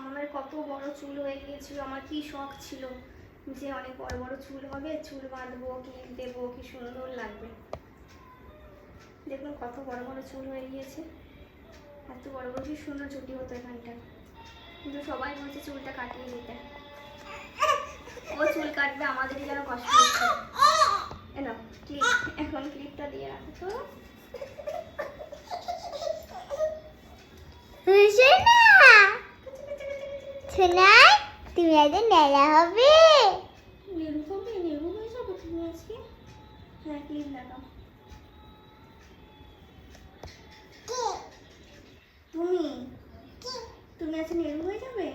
মামামের কত বড় চুল হয়ে গিয়েছিল, আমার কি শখ ছিল যে অনেক বড় বড় চুল হবে, চুল বাঁধবো ক্লিপ দেবো, কি সুন্দর লাগবে। দেখুন কত বড় বড় চুল হয়ে গিয়েছে, এত বড় বড় কি সুন্দর ছুটি হতো এখানটা কিন্তু সবাই বলছে চুলটা কাটিয়ে দিতে। ও চুল কাটবে আমাদেরই যেন কষ্ট হচ্ছে। এখন ক্লিপটা দিয়ে রাখো। সোনাই তুমি একদিন নেড়া হবে। নেড়ু হবে নেড়ু হয়ে যাব তুমি আজকে? হ্যাঁ ক্লিপ লাগাও। তুমি? তুমি আজকে নেড়ু হয়ে যাবে?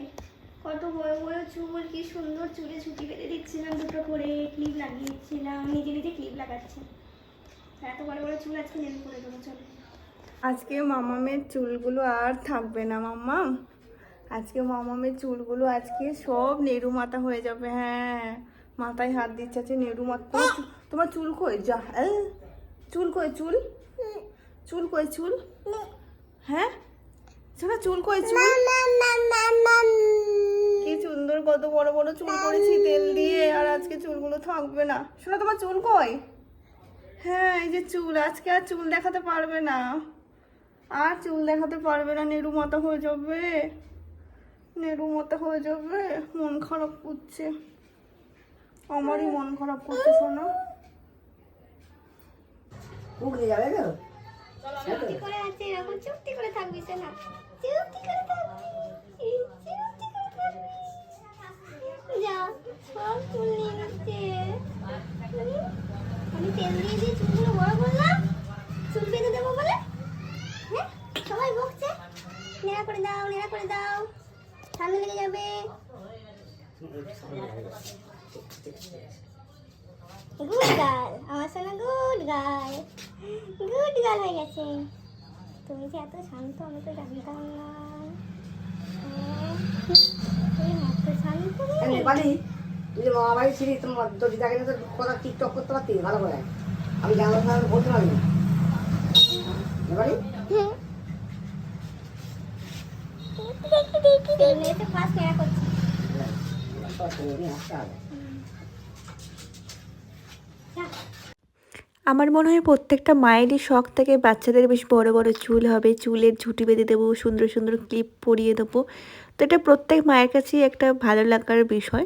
কত বড় বড় চুল কি সুন্দর চুলে ছুটি বেঁধে দিচ্ছিলাম দুটো করে ক্লিপ লাগিয়ে দিচ্ছিলাম নিজে নিজে ক্লিপ লাগাচ্ছে। এত বড় বড় চুল আজকে নেড়ু করে দেবো চলো। আজকে মামামের চুলগুলো আর থাকবে না মাম্মাম। আজকে মামামের চুলগুলো আজকে সব নেরু মাথা হয়ে যাবে হ্যাঁ। মাথায় হাত দিচ্ছে আছে নেরু মাথা তোমার চুল- কই? যা চুল কই চুল? চুল কই চুল? হ্যাঁ? শোনা, চুল কই চুল? কি সুন্দর, কত বড় বড় চুল করেছি তেল দিয়ে, আর আজকে চুলগুলো থাকবে না। শোনা, তোমার চুল কই? হ্যাঁ এই যে চুল, আজকে আর চুল দেখাতে পারবে না। আর চুল দেখাতে পারবে না, নেরু মাথা হয়ে যাবে। নেরু মাথা হয়ে যাবে মন খারাপ করছে। আমারই মন খারাপ করছে শোনো। উগলে যাবে তো? চুপটি করে আছে এরকম চুপটি করে থাকবি না চুপটি করে থাকবি চুপটি করে থাকবি। যা সব চুল নিয়ে নিচ্ছে আমি তেল দিয়ে দিয়ে চুলগুলো বড় করলাম চুল বেঁধে দেবো বলে হ্যাঁ সবাই বকছে নেড়া করে দাও নেড়া করে দাও ঠান্ডা লেগে যাবে গুড গার্ল আমার সোনা গুড গার্ল গুড গার্ল হয়ে গেছে। তুমি যে এত শান্ত আমি তো জানতাম না। তুমি এত শান্ত। নেপালি তুই যে মামা বাড়ি ছিলি তোমার তোর দিদাকে তো কথা টিকটক করতে পারতি? ভালো করে। আমি জানলাম না আমি বলতে পারি নেপালি? মেয়েতে ফার্স্ট করছি। আমার মনে হয় প্রত্যেকটা মায়েরই শখ থাকে, বাচ্চাদের বেশ বড় বড় চুল হবে, চুলের ঝুঁটি বেঁধে দেবো, সুন্দর সুন্দর ক্লিপ পরিয়ে দেবো। তো এটা প্রত্যেক মায়ের কাছেই একটা ভালো লাগার বিষয়।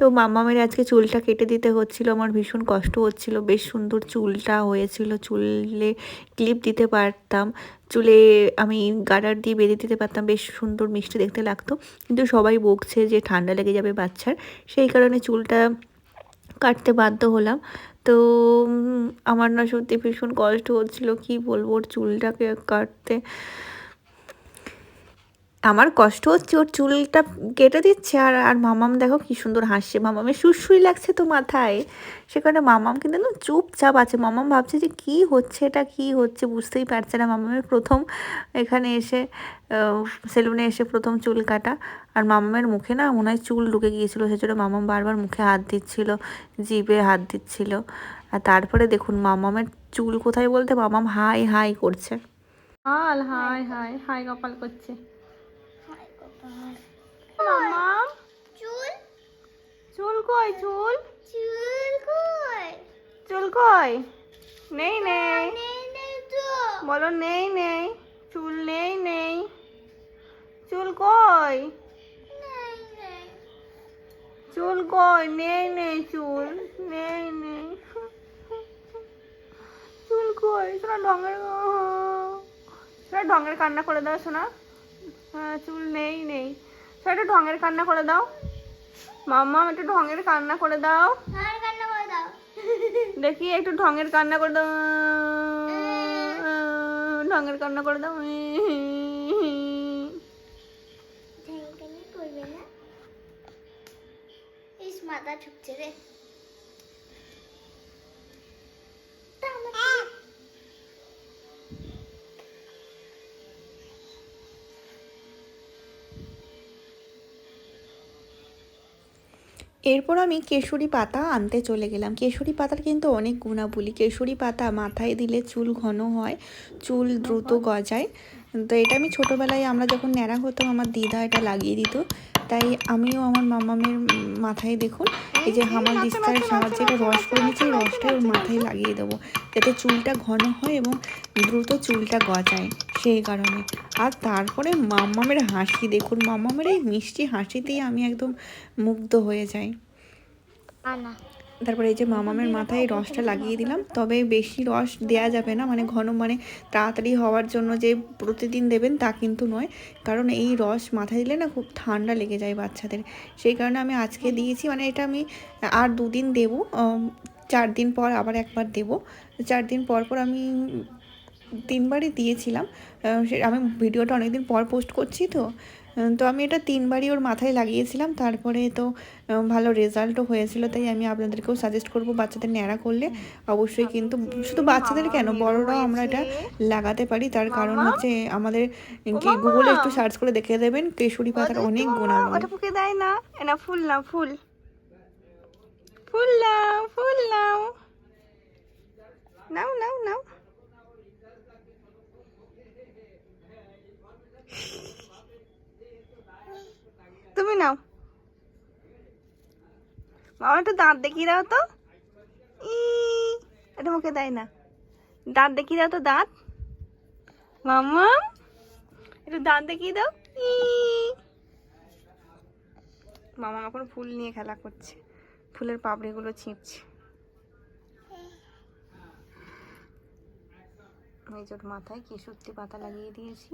তো মাম্মা মামামের আজকে চুলটা কেটে দিতে হচ্ছিল, আমার ভীষণ কষ্ট হচ্ছিল। বেশ সুন্দর চুলটা হয়েছিল, চুলে ক্লিপ দিতে পারতাম। চুলে আমি গার্ডার দিয়ে বেঁধে দিতে পারতাম, বেশ সুন্দর মিষ্টি দেখতে লাগতো। কিন্তু সবাই বকছে যে ঠান্ডা লেগে যাবে বাচ্চার। সেই কারণে চুলটা কাটতে বাধ্য হলাম। তো আমার না সত্যি ভীষণ কষ্ট হচ্ছিল, কি বলব চুলটাকে কাটতে। আমার কষ্ট হচ্ছে, ওর চুলটা কেটে দিচ্ছে আর আর মামাম দেখো কি সুন্দর হাসছে। মামামের সুরসুরি লাগছে তো মাথায়। সেখানে মামাম কিন্তু না চুপচাপ আছে। মামাম ভাবছে যে কি হচ্ছে এটা, কি হচ্ছে বুঝতেই পারছে না। মামামের প্রথম এখানে এসে সেলুনে এসে প্রথম চুল কাটা। আর মামামের মুখে না মনে হয় চুল ঢুকে গিয়েছিল, সেজন্য মামাম বারবার মুখে হাত দিচ্ছিল, জিভে হাত দিচ্ছিল। আর তারপরে দেখুন মামামের চুল কোথায় বলতে মামাম হাই হাই করছে। হাল, হাই হাই হাই কপাল করছে। মামাম চুল। চুল কই চুল? চুল কই? চুল কই? নেই নেই। বলো নেই নেই। চুল নেই নেই। চুল কই? চুল কই? নেই নেই চুল। নেই নেই। চুল কই? শোনা ঢঙ্গের শোনা ঢঙ্গের কান্না করে দাও শোনা হ্যাঁ চুল নেই নেই। শোনা একটু ঢঙ্গের কান্না করে দাও। মাম্মা একটু ঢঙের কান্না করে দাও। কান্না করে দাও। দেখি একটু ঢঙের কান্না করে দাও। ঢঙের কান্না করে দাও। মাথা ঠুকছে রে তা আমার এরপর আমি কেশরি পাতা আনতে চলে গেলাম। কেশরি পাতার কিন্তু অনেক গুণাবলী। কেশরি পাতা মাথায় দিলে চুল ঘন হয়, চুল দ্রুত গজায়। তো এটা আমি ছোটোবেলায় আমরা যখন ন্যাড়া হতাম আমার দিদা এটা লাগিয়ে দিত। তাই আমিও আমার মামামের মাথায় দেখুন এই যে হামাল দিস্তার সাহায্যে এটা রস করে নিচ্ছি রসটা ওর মাথায় লাগিয়ে দেবো যাতে চুলটা ঘন হয় এবং দ্রুত চুলটা গজায় সেই কারণে। আর তারপরে মাম্মামের হাসি দেখুন মাম্মামের এই মিষ্টি হাসিতেই আমি একদম মুগ্ধ হয়ে যাই। আনা তারপরে এই যে মামামের মাথায় রসটা লাগিয়ে দিলাম। তবে বেশি রস দেয়া যাবে না মানে ঘন মানে তাড়াতাড়ি হওয়ার জন্য যে প্রতিদিন দেবেন তা কিন্তু নয়। কারণ এই রস মাথায় দিলে না খুব ঠান্ডা লেগে যায় বাচ্চাদের। সেই কারণে আমি আজকে দিয়েছি মানে এটা আমি আর দুদিন দেবো চার দিন পর আবার একবার দেবো। চার দিন পর পর আমি তিনবারই দিয়েছিলাম। আমি ভিডিওটা অনেকদিন পর পোস্ট করছি তো। তো আমি এটা তিনবারই ওর মাথায় লাগিয়েছিলাম। তারপরে তো ভালো রেজাল্টও হয়েছিল তাই আমি আপনাদেরকেও সাজেস্ট করব বাচ্চাদের ন্যাড়া করলে। অবশ্যই কিন্তু শুধু বাচ্চাদের কেন বড়রাও আমরা এটা লাগাতে পারি। তার কারণ হচ্ছে আমাদের কি গুগলে একটু সার্চ করে দেখে দেবেন কেশরী পাতার অনেক গুণাগুণ ওটা দেয় না। এনা ফুল নাও ফুল। ফুল নাও ফুল নাও। নাও নাও নাও তুমি নাও। মামা একটু দাঁত দেখিয়ে দাও তো। ই, এটা মুখে দেয় না। দাঁত দেখিয়ে দাও তো দাঁত। মামা, একটু দাঁত দেখিয়ে দাও। ই। মামা এখন ফুল নিয়ে খেলা করছে। ফুলের পাপড়িগুলো ছিঁড়ছে। মাথায় কেশুত্তি পাতা লাগিয়ে দিয়েছি।